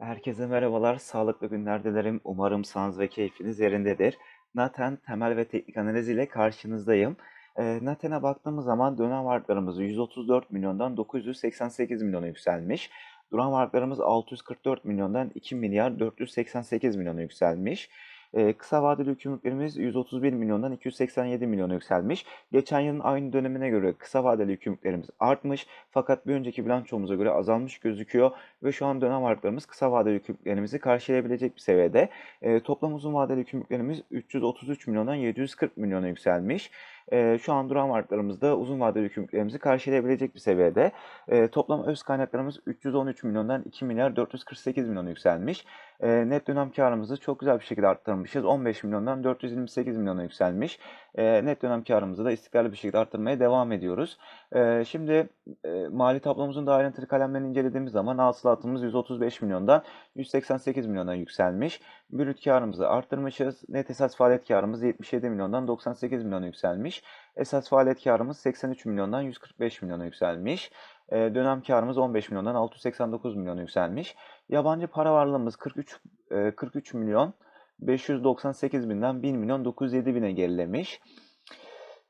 Herkese merhabalar, sağlıklı günler dilerim. Umarım sağlığınız ve keyfiniz yerindedir. Naten temel ve teknik analiz ile karşınızdayım. Eee Naten'e baktığımız zaman dönem varlıklarımız 134 milyondan 988 milyona yükselmiş. Duran varlıklarımız 644 milyondan 2 milyar 488 milyona yükselmiş. Eee, kısa vadeli yükümlülüklerimiz 131 milyondan 287 milyona yükselmiş. Geçen yılın aynı dönemine göre kısa vadeli yükümlülüklerimiz artmış fakat bir önceki bilançomuza göre azalmış gözüküyor ve şu an dönem varlıklarımız kısa vadeli yükümlülüklerimizi karşılayabilecek bir seviyede. Eee, toplam uzun vadeli yükümlülüklerimiz 333 milyondan 740 milyona yükselmiş. Eee, şu an duran varlıklarımız da uzun vadeli yükümlülüklerimizi karşılayabilecek bir seviyede. Eee, toplam öz kaynaklarımız 313 milyondan 2 milyar 448 milyona yükselmiş. Eee, net dönem karımızı çok güzel bir şekilde arttırmışız. 15 milyondan 428 milyona yükselmiş. Eee, net dönem karımızı da istikrarlı bir şekilde arttırmaya devam ediyoruz. Eee, şimdi eee, mali tablomuzun da ayrıntılı kalemlerini incelediğimiz zaman hasılatımız 135 milyondan 188 milyona yükselmiş. Brüt karımızı arttırmışız. Net esas faaliyet karımız 77 milyondan 98 milyona yükselmiş. Esas faaliyet karımız 83 milyondan 145 milyona yükselmiş. Eee, dönem karımız 15 milyondan 689 milyona yükselmiş. Yabancı para varlığımız 43 eee, 43 milyon 598 binden 1 milyon 907 bine gerilemiş.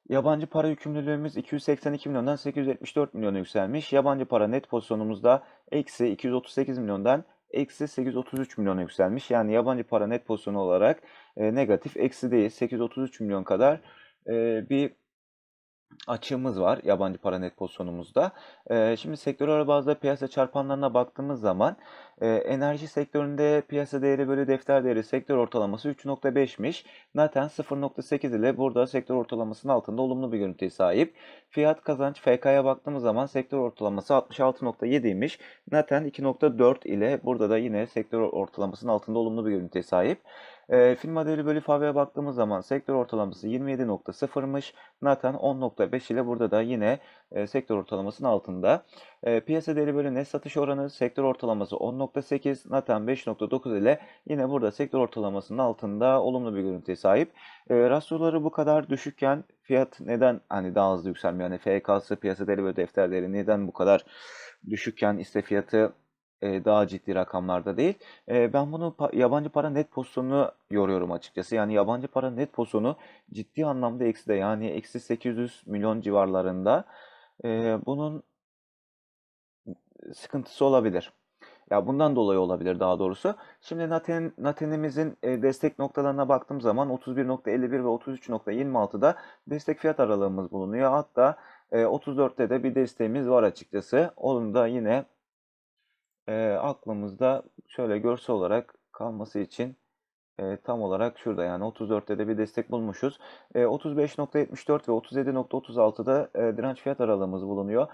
Yabancı para yükümlülüğümüz 282 milyondan 874 milyona yükselmiş. Yabancı para net pozisyonumuzda eksi 238 milyondan eksi 833 milyona yükselmiş. Yani yabancı para net pozisyonu olarak e, negatif eksi değil 833 milyon kadar e, bir açığımız var yabancı para net pozisyonumuzda. Eee, şimdi sektörel bazda piyasa çarpanlarına baktığımız zaman enerji sektöründe piyasa değeri bölü defter değeri sektör ortalaması 3.5'miş. Naten 0.8 ile burada sektör ortalamasının altında olumlu bir görüntüye sahip. Fiyat kazanç FK'ya baktığımız zaman sektör ortalaması 66.7'ymiş. Naten 2.4 ile burada da yine sektör ortalamasının altında olumlu bir görüntüye sahip. Eee firma değeri bölü FAV'ye baktığımız zaman sektör ortalaması 27.0'mış. Naten 10.5 ile burada da yine e, sektör ortalamasının altında. E, piyasa değeri bölü net satış oranı sektör ortalaması 10.8, Naten 5.9 ile yine burada sektör ortalamasının altında olumlu bir görüntüye sahip. E, rasyoları bu kadar düşükken fiyat neden hani daha hızlı yükselmiyor? Yani FK'sı piyasa değeri bölü defter değeri neden bu kadar düşükken ise fiyatı e, daha ciddi rakamlarda değil. E, ben bunu yabancı para net pozisyonunu yoruyorum açıkçası. Yani yabancı para net pozisyonu ciddi anlamda ekside yani eksi 800 milyon civarlarında. E, bunun sıkıntısı olabilir. Ya bundan dolayı olabilir daha doğrusu. Şimdi Naten, Naten'imizin destek noktalarına baktığım zaman 31.51 ve 33.26'da destek fiyat aralığımız bulunuyor. Hatta e, 34'te de bir desteğimiz var açıkçası. Onu da yine e, aklımızda şöyle görsel olarak kalması için e, tam olarak şurada yani 34'te de bir destek bulmuşuz. E, 35.74 ve 37.36'da e, direnç fiyat aralığımız bulunuyor.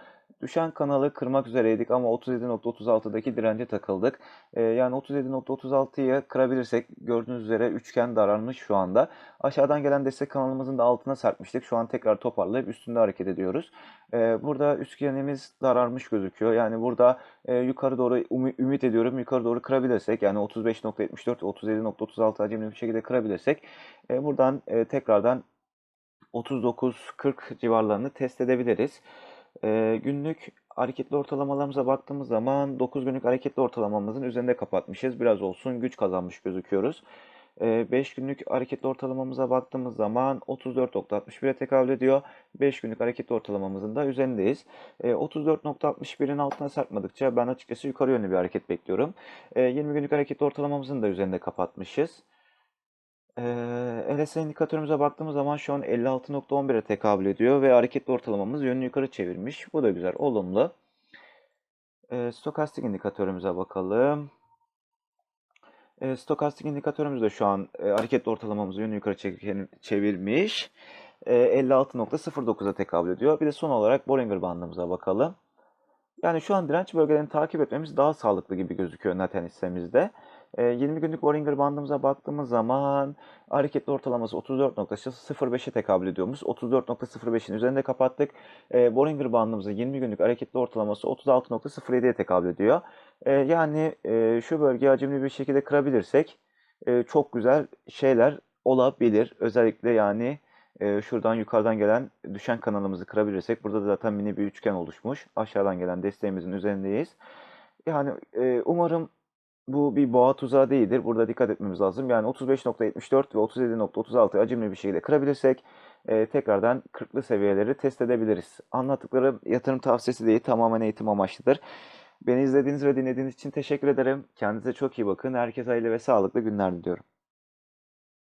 Düşen kanalı kırmak üzereydik ama 37.36'daki dirence takıldık. E, yani 37.36'yı kırabilirsek gördüğünüz üzere üçgen daralmış şu anda. Aşağıdan gelen destek kanalımızın da altına sarkmıştık. Şu an tekrar toparlayıp üstünde hareket ediyoruz. E, burada üçgenimiz daralmış gözüküyor. Yani burada e, yukarı doğru umi- ümit ediyorum yukarı doğru kırabilirsek yani 35.74 37.36 hacimli bir şekilde kırabilirsek e, buradan e, tekrardan 39-40 civarlarını test edebiliriz. E, günlük hareketli ortalamalarımıza baktığımız zaman 9 günlük hareketli ortalamamızın üzerinde kapatmışız. Biraz olsun güç kazanmış gözüküyoruz. 5 günlük hareketli ortalamamıza baktığımız zaman 34.61'e tekabül ediyor. 5 günlük hareketli ortalamamızın da üzerindeyiz. E, 34.61'in altına sarkmadıkça ben açıkçası yukarı yönlü bir hareket bekliyorum. E, 20 günlük hareketli ortalamamızın da üzerinde kapatmışız. E, RSI indikatörümüze baktığımız zaman şu an 56.11'e tekabül ediyor ve hareketli ortalamamız yönünü yukarı çevirmiş. Bu da güzel, olumlu. E, stokastik indikatörümüze bakalım. E, stokastik indikatörümüz de şu an e, hareketli ortalamamızı yönünü yukarı çevirmiş. E, 56.09'a tekabül ediyor. Bir de son olarak Bollinger bandımıza bakalım. Yani şu an direnç bölgelerini takip etmemiz daha sağlıklı gibi gözüküyor Naten hissemizde. E, 20 günlük Bollinger bandımıza baktığımız zaman hareketli ortalaması 34.05'e tekabül ediyormuş. 34.05'in üzerinde kapattık. E, Bollinger bandımızın 20 günlük hareketli ortalaması 36.07'ye tekabül ediyor. E, yani e, şu bölgeyi hacimli bir şekilde kırabilirsek e, çok güzel şeyler olabilir. Özellikle yani e, şuradan yukarıdan gelen düşen kanalımızı kırabilirsek burada da zaten mini bir üçgen oluşmuş. Aşağıdan gelen desteğimizin üzerindeyiz. Yani e, umarım Bu bir boğa tuzağı değildir. Burada dikkat etmemiz lazım. Yani 35.74 ve 37.36 acımlı bir şekilde kırabilirsek e, tekrardan 40'lı seviyeleri test edebiliriz. Anlattıklarım yatırım tavsiyesi değil, tamamen eğitim amaçlıdır. Beni izlediğiniz ve dinlediğiniz için teşekkür ederim. Kendinize çok iyi bakın. Herkese hayırlı ve sağlıklı günler diliyorum.